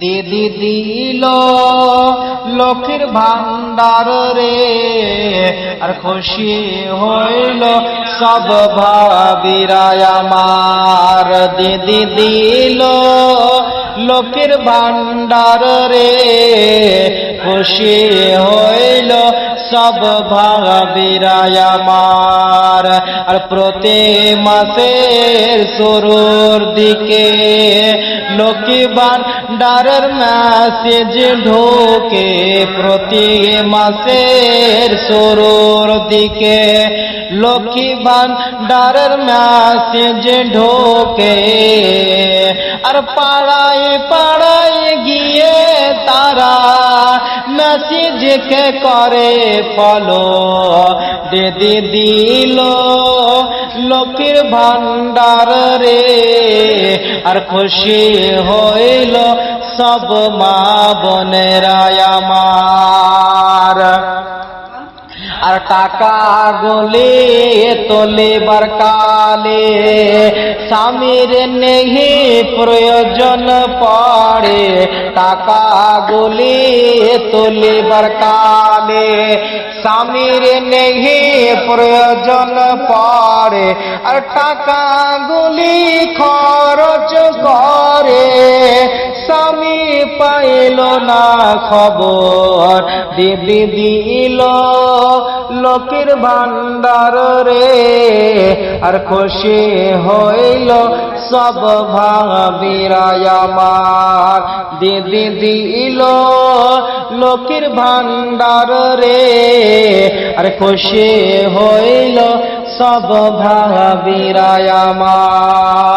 দিদি দিল লক্ষ্মীর ভান্ডার রে, আর খুশি হইল সব ভাবিরায় আমার। দিদি দিল লক্ষ্মীর ভান্ডার রে, খুশি সব ভাবিরায় আমার আর প্রতি মাসের শুরুর দিকে লক্ষ্মী ভান্ডারের মেসেজ ঢোকে প্রতি মাসের শুরুর দিকে লক্ষ্মী ভান্ডারের মেসেজ ঢোকে আর পাড়ায় পাড়ায় গিয়ে তারা মেসেজ কে করে ফলো? দিদি দিল লক্ষ্মীর ভান্ডার রে। আর খুশি হইল সব মা বোনেরা আমার। আর টাকা গলে তোলেবার কালে স্বামীর নেহি প্রয়োজন পড়ে। টাকা গলে তোলেবার কালে স্বামীর নেহি প্রয়োজন পড়ে, আর টাকা গুলি খরচ করে। স্বামী পাইল না খবর দিদি দিল লোকের ভান্ডার রে, আর খুশি হইল সব ভাবিরায় আমার। দিদি দিল লোকের ভান্ডার রে। আর খুশি হইল সব ভাবিরায় আমার।